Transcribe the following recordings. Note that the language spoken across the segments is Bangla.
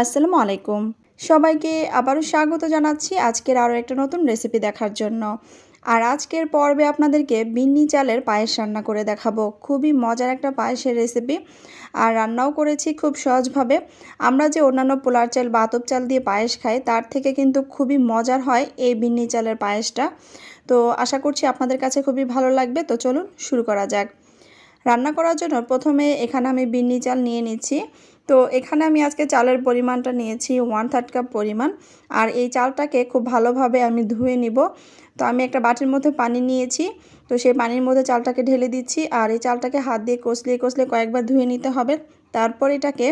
আসসালামু আলাইকুম। সবাইকে আবারও স্বাগত জানাচ্ছি আজকের আরও একটা নতুন রেসিপি দেখার জন্য। আর আজকের পর্বে আপনাদেরকে বিন্নি চালের পায়েস রান্না করে দেখাবো। খুবই মজার একটা পায়েসের রেসিপি। আর রান্নাও করেছি খুব সহজভাবে। আমরা যে অন্যান্য পোলার চাল বা আতপ চাল দিয়ে পায়েস খাই, তার থেকে কিন্তু খুবই মজার হয় এই বিন্নি চালের পায়েসটা। তো আশা করছি আপনাদের কাছে খুবই ভালো লাগবে। তো চলুন শুরু করা যাক। রান্না করার জন্য প্রথমে এখানে আমি বিন্নি চাল নিয়ে নিচ্ছি। তো এখানে আমি আজকে চালের পরিমাণটা নিয়েছি ওয়ান থার্ড কাপ পরিমাণ। আর এই চালটাকে খুব ভালোভাবে আমি ধুয়ে নিব। তো আমি একটা বাটির মধ্যে পানি নিয়েছি। তো সেই পানির মধ্যে চালটাকে ঢেলে দিচ্ছি। আর এই চালটাকে হাত দিয়ে কষলিয়ে কষলে কয়েকবার ধুয়ে নিতে হবে। তারপর এটাকে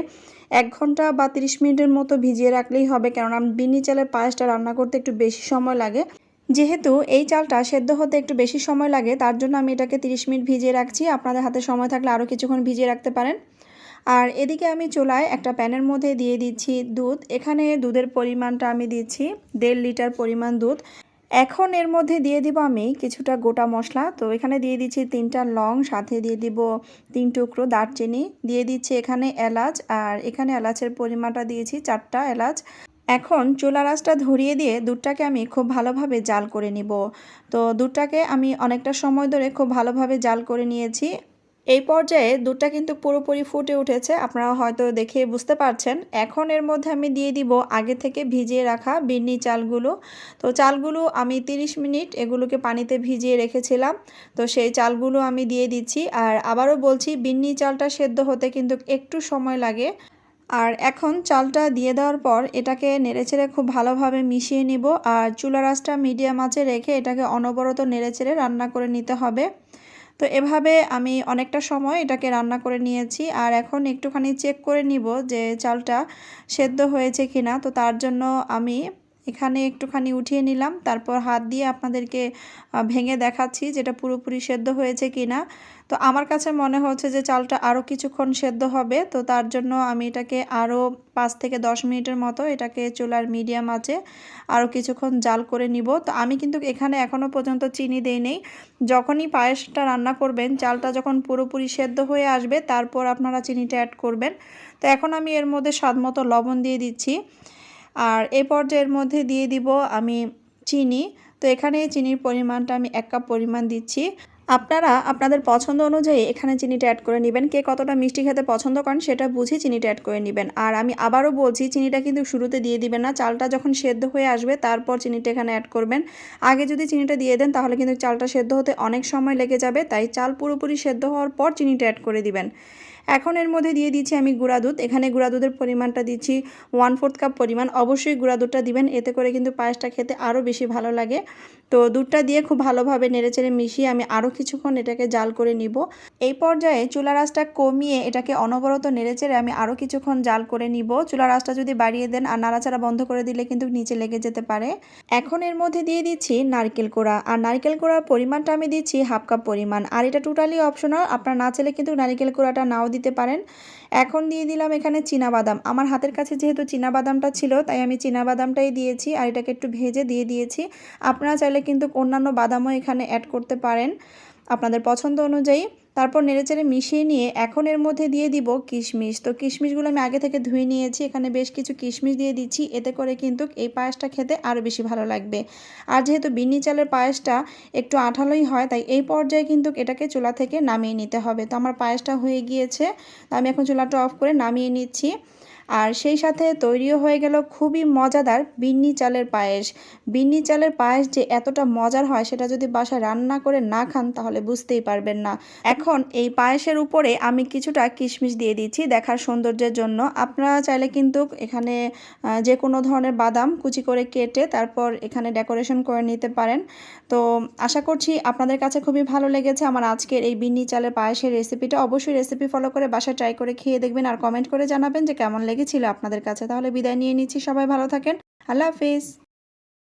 এক ঘণ্টা বা তিরিশ মিনিটের মতো ভিজিয়ে রাখলেই হবে। কেননা বিনি চালের পায়েসটা রান্না করতে একটু বেশি সময় লাগে। যেহেতু এই চালটা সেদ্ধ হতে একটু বেশি সময় লাগে, তার জন্য আমি এটাকে 30 মিনিট ভিজিয়ে রাখছি। আপনাদের হাতে সময় থাকলে আরও কিছুক্ষণ ভিজিয়ে রাখতে পারেন। আর এদিকে আমি চুলায় একটা প্যানের মধ্যে দিয়ে দিচ্ছি দুধ। এখানে দুধের পরিমাণটা আমি দিচ্ছি দেড় লিটার পরিমাণ দুধ। এখন এর মধ্যে দিয়ে দিব আমি কিছুটা গোটা মশলা। তো এখানে দিয়ে দিচ্ছি তিনটা লং, সাথে দিয়ে দিব তিন টুকরো দারচিনি। দিয়ে দিচ্ছি এখানে এলাচ আর এখানে এলাচের পরিমাণটা দিয়েছি চারটা এলাচ। এখন চুলা রাসটা ধরিয়ে দিয়ে দুধটাকে আমি খুব ভালোভাবে জাল করে নিব। তো দুধটাকে আমি অনেকটা সময় ধরে খুব ভালোভাবে জাল করে নিয়েছি। এই পর্যায়ে দুধটা কিন্তু পুরোপুরি ফুটে উঠেছে। আপনারা হয়তো দেখে বুঝতে পারছেন। এখন এর মধ্যে আমি দিয়ে দিব আগে থেকে ভিজিয়ে রাখা বিন্নি চালগুলো। তো চালগুলো আমি 30 মিনিট এগুলোকে পানিতে ভিজিয়ে রেখেছিলাম। তো সেই চালগুলো আমি দিয়ে দিচ্ছি। আর আবারও বলছি, বিন্নি চালটা সেদ্ধ হতে কিন্তু একটু সময় লাগে। আর এখন চালটা দিয়ে দেওয়ার পর এটাকে নেড়েচেড়ে খুব ভালোভাবে মিশিয়ে নিব। আর চুলা রাসটা মিডিয়াম আঁচে রেখে এটাকে অনবরত নেড়েচেড়ে রান্না করে নিতে হবে। তো এভাবে আমি অনেকটা সময় এটাকে রান্না করে নিয়েছি। আর এখন একটুখানি চেক করে নিব যে চালটা সেদ্ধ হয়েছে কিনা। তো তার জন্য আমি এখানে একটুখানি উঠিয়ে নিলাম। তারপর হাত দিয়ে আপনাদেরকে ভেঙে দেখাচ্ছি যেটা পুরোপুরি সেদ্ধ হয়েছে কি না তো আমার কাছে মনে হচ্ছে যে চালটা আরও কিছুক্ষণ সেদ্ধ হবে। তো তার জন্য আমি এটাকে আরও পাঁচ থেকে দশ মিনিটের মতো এটাকে চুলার মিডিয়াম আছে আরও কিছুক্ষণ জাল করে নিব। তো আমি কিন্তু এখানে এখনও পর্যন্ত চিনি দেই নেই। যখনই পায়েসটা রান্না করবেন, চালটা যখন পুরোপুরি সেদ্ধ হয়ে আসবে, তারপর আপনারা চিনিটা অ্যাড করবেন। তো এখন আমি এর মধ্যে স্বাদ মতো লবণ দিয়ে দিচ্ছি। আর এই পর্যায়ের মধ্যে দিয়ে দিব আমি চিনি। তো এখানে চিনির পরিমাণটা আমি এক কাপ পরিমাণ দিচ্ছি। আপনারা আপনাদের পছন্দ অনুযায়ী এখানে চিনিটা অ্যাড করে নেবেন। কে কতটা মিষ্টি খেতে পছন্দ করেন সেটা বুঝে চিনিটা অ্যাড করে নেবেন। আর আমি আবারও বলছি, চিনিটা কিন্তু শুরুতে দিয়ে দিবেন না। চালটা যখন সেদ্ধ হয়ে আসবে তারপর চিনিটা এখানে অ্যাড করবেন। আগে যদি চিনিটা দিয়ে দেন তাহলে কিন্তু চালটা সেদ্ধ হতে অনেক সময় লেগে যাবে, তাই চাল পুরোপুরি সেদ্ধ হওয়ার পর চিনিটা অ্যাড করে দিবেন। এখন এর মধ্যে দিয়ে দিচ্ছি আমি গুঁড়া দুধ। এখানে গুঁড়া দুধের পরিমাণটা দিচ্ছি ওয়ান ফোর্থ কাপ পরিমাণ। অবশ্যই গুঁড়া দুধটা দিবেন, এতে করে কিন্তু পায়েসটা খেতে আরও বেশি ভালো লাগে। তো দুধটা দিয়ে খুব ভালোভাবে নেড়েচেড়ে মিশিয়ে আমি আরও কিছুক্ষণ এটাকে জাল করে নিব। এই পর্যায়ে চুলা রাসটা কমিয়ে এটাকে অনবরত নেড়েচেড়ে আমি আরও কিছুক্ষণ জাল করে নিব। চুলা রাসটা যদি বাড়িয়ে দেন আর নাড়াচাড়া বন্ধ করে দিলে কিন্তু নিচে লেগে যেতে পারে। এখন এর মধ্যে দিয়ে দিচ্ছি নারকেল কোড়া। আর নারকেল কোড়ার পরিমাণটা আমি দিচ্ছি হাফ কাপ পরিমাণ। আর এটা টোটালি অপশনাল আপনার না চাইলে কিন্তু নারকেল কোড়াটা নাও দিতে পারেন। এখন দিয়ে দিলাম এখানে বাদাম আমার হাতের কাছে যেহেতু বাদামটা ছিল, তাই আমি বাদামটাই দিয়েছি আর এটাকে একটু ভেজে দিয়ে দিয়েছি। আপনারা চাইলে কিন্তু অন্যান্য বাদামও এখানে অ্যাড করতে পারেন। আপনাদের পছন্দ অনুযায়ী তারপর নেড়েচেড়ে মিশিয়ে নিয়ে এখন এর মধ্যে দিয়ে দিব কিশমিশ। তো কিশমিশগুলো আমি আগে থেকে ধুয়ে নিয়েছি, এখানে বেশ কিছু কিশমিশ দিয়ে দিচ্ছি, এতে করে কিন্তু এই পায়েসটা খেতে আরও বেশি ভালো লাগবে। আর যেহেতু বিন্নি চালের পায়েসটা একটু আঠালোই হয়, তাই এই পর্যায়ে কিন্তু এটাকে চুলা থেকে নামিয়ে নিতে হবে। তো আমার পায়েসটা হয়ে গিয়েছে, তো আমি এখন চুলাটা অফ করে নামিয়ে নিচ্ছি। আর সেই সাথে তৈরিও হয়ে গেল খুবই মজাদার বিন্নি চালের পায়েস। বিন্নি চালের পায়েস যে এতটা মজার হয় সেটা যদি বাসায় রান্না করে না খান তাহলে বুঝতেই পারবেন না। এখন এই পায়েসের উপরে আমি কিছুটা কিশমিশ দিয়ে দিচ্ছি দেখার সৌন্দর্যের জন্য। আপনারা চাইলে কিন্তু এখানে যে কোনো ধরনের বাদাম কুচি করে কেটে তারপর এখানে ডেকোরেশন করে নিতে পারেন। তো আশা করছি আপনাদের কাছে খুবই ভালো লেগেছে। আমার আজকের এই বিন্নি চালের পায়েসের রেসিপিটা অবশ্যই রেসিপি ফলো করে বাসায় ট্রাই করে খেয়ে দেখবেন আর কমেন্ট করে জানাবেন যে কেমন লেগেছিল আপনাদের কাছে তাহলে বিদায় নিয়ে নিচ্ছি। সবাই ভালো থাকেন। আল্লাহ হাফিজ।